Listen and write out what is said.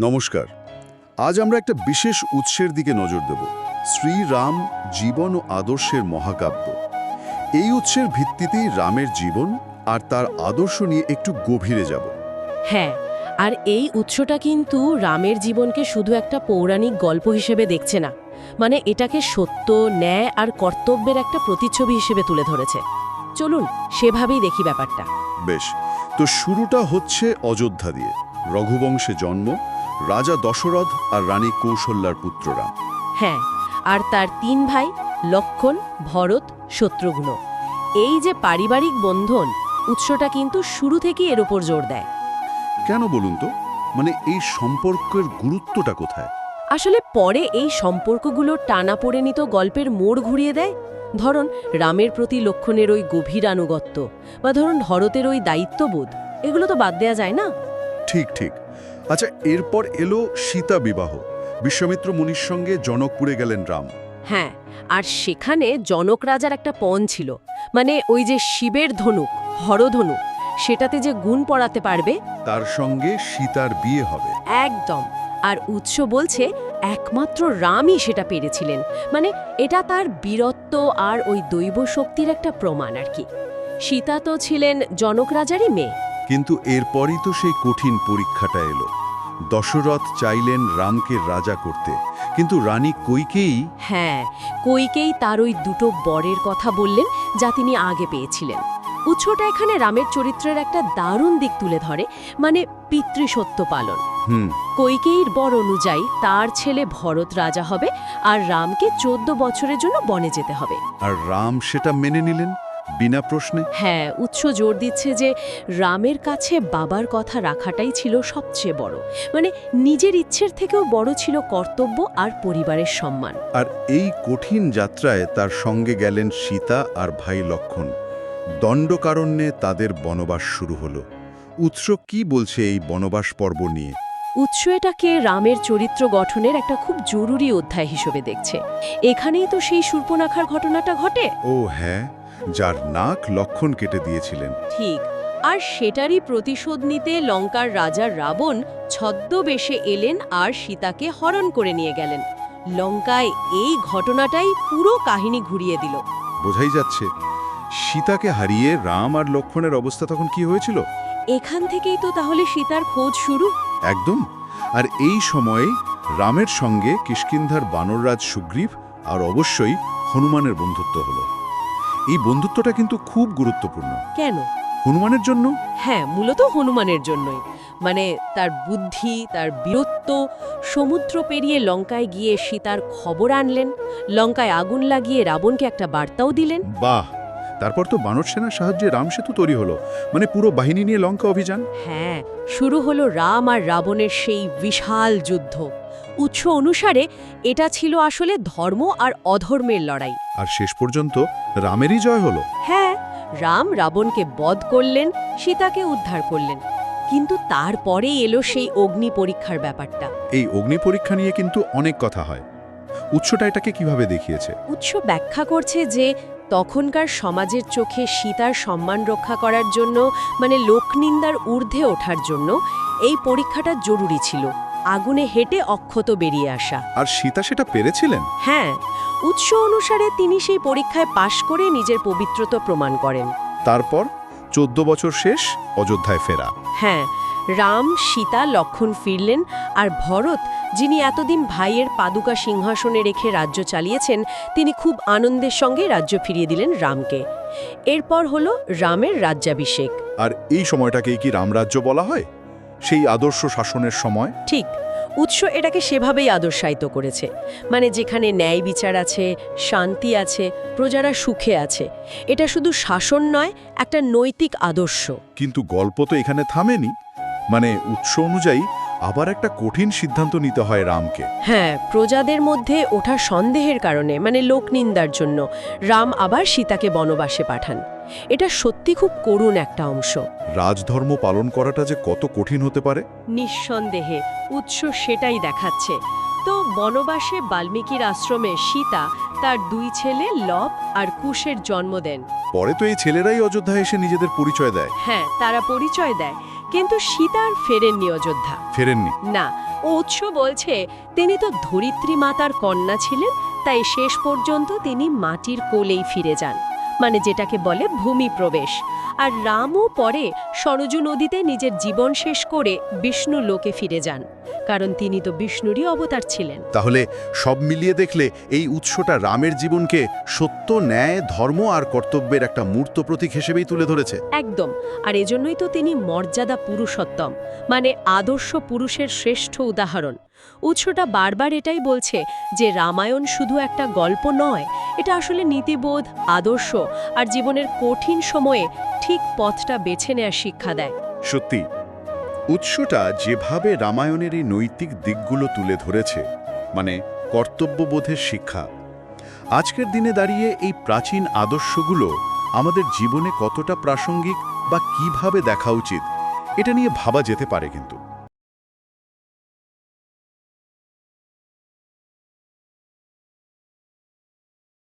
নমস্কার। আজ আমরা একটা বিশেষ উৎসের দিকে নজর দেব। শ্রীরাম জীবন ও আদর্শের মহাকাব্য। এই উৎসের ভিত্তিতেই রামের জীবন আর তার আদর্শ নিয়ে একটু গভীরে যাব। হ্যাঁ আর এই উৎসটা কিন্তু রামের জীবনকে শুধু একটা পৌরাণিক গল্প হিসেবে দেখছে না। মানে এটাকে সত্য ন্যায় আর কর্তব্যের একটা প্রতিচ্ছবি হিসেবে তুলে ধরেছে। চলুন সেভাবেই দেখি ব্যাপারটা। বেশ তো শুরুটা হচ্ছে অযোধ্যা দিয়ে। রঘুবংশে জন্ম রাজা দশরথ আর রানী কৌশল্যার পুত্ররা। হ্যাঁ আর তার তিন ভাই লক্ষণ ভরত শত্রুঘ্ন। এই যে পারিবারিক বন্ধন উৎসটা কিন্তু শুরু থেকেই এর উপর জোর দেয়। কেন বলুন তো? মানে এই সম্পর্কের গুরুত্বটা কোথায়? আসলে পরে এই সম্পর্কগুলো টানা পড়ে নিত গল্পের মোড় ঘুরিয়ে দেয়। ধরুন রামের প্রতি লক্ষণের ওই গভীর আনুগত্য বা ধরুন ভরতের ওই দায়িত্ববোধ এগুলো তো বাদ দেওয়া যায় না? ঠিক ঠিক। আচ্ছা এরপর এলো সীতা বিবাহ। বিশ্বমিত্র মুনির সঙ্গে জনকপুরে গেলেন রাম। হ্যাঁ আর সেখানে জনক রাজার একটা পণ ছিল। মানে ওই যে শিবের ধনুক হরধনু সেটাতে যে গুণ পড়াতে পারবে? তার সঙ্গে সীতার বিয়ে হবে। একদম। আর উৎস বলছে একমাত্র রামই সেটা পেরেছিলেন। মানে এটা তার বীরত্ব আর ওই দৈব শক্তির একটা প্রমাণ আর কি। সীতা তো ছিলেন জনক রাজারই মেয়ে। কিন্তু এরপরই তো সেই কঠিন পরীক্ষাটা এলো। দশরথ চাইলেন রামকে রাজা করতে। কিন্তু রানী কৈকেয়ী হ্যাঁ কইকেই তার ওই দুটো বরের কথা বললেন যা তিনি আগে পেয়েছিলেন। উৎসটা এখানে রামের চরিত্রের একটা দারুণ দিক তুলে ধরে মানে পিতৃসত্য পালন। হুম। কৈকেয়ীর বর অনুযায়ী তার ছেলে ভরত রাজা হবে আর রামকে চোদ্দ বছরের জন্য বনে যেতে হবে। আর রাম সেটা মেনে নিলেন? বিনা প্রশ্নে? হ্যাঁ উৎস জোর দিচ্ছে যে রামের কাছে বাবার কথা রাখাটাই ছিল সবচেয়ে বড়। মানে নিজের ইচ্ছের থেকেও বড় ছিল কর্তব্য আর পরিবারের সম্মান। আর এই কঠিন যাত্রায় তার সঙ্গে গেলেন সীতা আর ভাই লক্ষণ। দণ্ডকারণ্যে তাদের বনবাস শুরু হলো। উৎস কি বলছে এই বনবাস পর্ব নিয়ে? উৎস এটাকে রামের চরিত্র গঠনের একটা খুব জরুরি অধ্যায় হিসেবে দেখছে। এখানেই তো সেই সূর্পনাখার ঘটনাটা ঘটে। ও হ্যাঁ। যার নাক লক্ষণ কেটে দিয়েছিলেন। ঠিক আর সেটারই প্রতিশোধ নিতে লঙ্কার রাজা রাবণ ছদ্মবেশে এলেন আর সীতাকে হরণ করে নিয়ে গেলেন। লঙ্কায় এই ঘটনাটাই পুরো কাহিনী ঘুরিয়ে দিল। বোঝাই যাচ্ছে সীতাকে হারিয়ে রাম আর লক্ষণের অবস্থা তখন কি হয়েছিল? এখান থেকেই তো তাহলে সীতার খোঁজ শুরু। একদম আর এই সময়ে রামের সঙ্গে কিষ্কিন্ধার বানররাজ সুগ্রীব আর অবশ্যই হনুমানের বন্ধুত্ব হলো। এই বন্ধুত্বটা কিন্তু খুব গুরুত্বপূর্ণ। কেন? হনুমানের জন্য? হ্যাঁ মূলত হনুমানের জন্যই। মানে তার বুদ্ধি তার বীরত্ব সমুদ্র পেরিয়ে লঙ্কায় গিয়ে সীতার খবর আনলেন লঙ্কায় আগুন লাগিয়ে রাবণকে একটা বার্তাও দিলেন। বাহ! তারপর তো বানর সেনার সাহায্যে রাম সেতু তৈরি হলো। মানে পুরো বাহিনী নিয়ে লঙ্কা অভিযান? হ্যাঁ শুরু হলো রাম আর রাবণের সেই বিশাল যুদ্ধ। উৎস অনুসারে এটা ছিল আসলে ধর্ম আর অধর্মের লড়াই। আর শেষ পর্যন্ত রামেরই জয় হলো। হ্যাঁ রাম রাবণকে বধ করলেন সীতাকে উদ্ধার করলেন। কিন্তু তারপরে এলো সেই অগ্নি পরীক্ষার ব্যাপারটা। এই অগ্নি পরীক্ষা নিয়ে কিন্তু অনেক কথা হয়। উৎসটা এটাকে কীভাবে দেখিয়েছে? উৎস ব্যাখ্যা করছে যে তখনকার সমাজের চোখে সীতার সম্মান রক্ষা করার জন্য মানে লোকনিন্দার ঊর্ধ্বে ওঠার জন্য এই পরীক্ষাটা জরুরি ছিল। আগুনে হেঁটে অক্ষত বেরিয়ে আসা। আর সীতা সেটা পেরেছিলেন? হ্যাঁ উৎস অনুসারে তিনি সেই পরীক্ষায় পাশ করে নিজের পবিত্রতা প্রমাণ করেন। তারপর চোদ্দ বছর শেষ অযোধ্যায় ফেরা। হ্যাঁ রাম সীতা লক্ষণ ফিরলেন আর ভরত যিনি এতদিন ভাইয়ের পাদুকা সিংহাসনে রেখে রাজ্য চালিয়েছেন তিনি খুব আনন্দের সঙ্গে রাজ্য ফিরিয়ে দিলেন রামকে। এরপর হলো রামের রাজ্যাভিষেক। আর এই সময়টাকেই কি রামরাজ্য বলা হয়? সেই আদর্শ শাসনের সময়? ঠিক। উৎস এটাকে সেভাবেই আদর্শায়িত করেছে। মানে যেখানে ন্যায় বিচার আছে শান্তি আছে প্রজারা সুখে আছে। এটা শুধু শাসন নয় একটা নৈতিক আদর্শ। কিন্তু গল্প তো এখানে থামেনি। মানে উৎস অনুযায়ী আবার একটা কঠিন সিদ্ধান্ত নিতে হয় রামকে। হ্যাঁ প্রজাদের মধ্যে ওঠা সন্দেহের কারণে মানে লোকনিন্দার জন্য রাম আবার সীতাকে বনবাসে পাঠান। এটা সত্যি খুব করুণ একটা অংশ। রাজধর্ম পালন করাটা যে কত কঠিন হতে পারে? নিঃসন্দেহে উৎস সেটাই দেখাচ্ছে। তো বনবাসে বাল্মীকির আশ্রমে সীতা তার দুই ছেলে লব আর কুশের জন্ম দেন। পরে তো এই ছেলেরাই অযোধ্যায় এসে নিজেদের পরিচয় দেয়। হ্যাঁ তারা পরিচয় দেয়। কিন্তু সীতার ফেরেননি অযোধ্যা। ফেরেননি? না ও উৎস বলছে তিনি তো ধরিত্রী মাতার কন্যা ছিলেন তাই শেষ পর্যন্ত তিনি মাটির কোলেই ফিরে যান মানে যেটাকে বলে ভূমি প্রবেশ। আর রামও পরে সরজু নদীতে নিজের জীবন শেষ করে বিষ্ণু লোকে ফিরে যান। কারণ তিনি তো বিষ্ণুরই অবতার ছিলেন। তাহলে সব মিলিয়ে দেখলে এই উৎসটা রামের জীবনকে সত্য ন্যায় ধর্ম আর কর্তব্যের একটা মূর্ত প্রতীক হিসেবেই তুলে ধরেছে। একদম। আর এজন্যই তো তিনি মর্যাদা পুরুষোত্তম মানে আদর্শ পুরুষের শ্রেষ্ঠ উদাহরণ। উৎসটা বারবার এটাই বলছে যে রামায়ণ শুধু একটা গল্প নয় এটা আসলে নীতিবোধ আদর্শ আর জীবনের কঠিন সময়ে ঠিক পথটা বেছে নেওয়ার শিক্ষা দেয়। সত্যি উৎসটা যেভাবে রামায়ণের এই নৈতিক দিকগুলো তুলে ধরেছে মানে কর্তব্যবোধের শিক্ষা, আজকের দিনে দাঁড়িয়ে এই প্রাচীন আদর্শগুলো আমাদের জীবনে কতটা প্রাসঙ্গিক বা কীভাবে দেখা উচিত, এটা নিয়ে ভাবা যেতে পারে কিন্তু।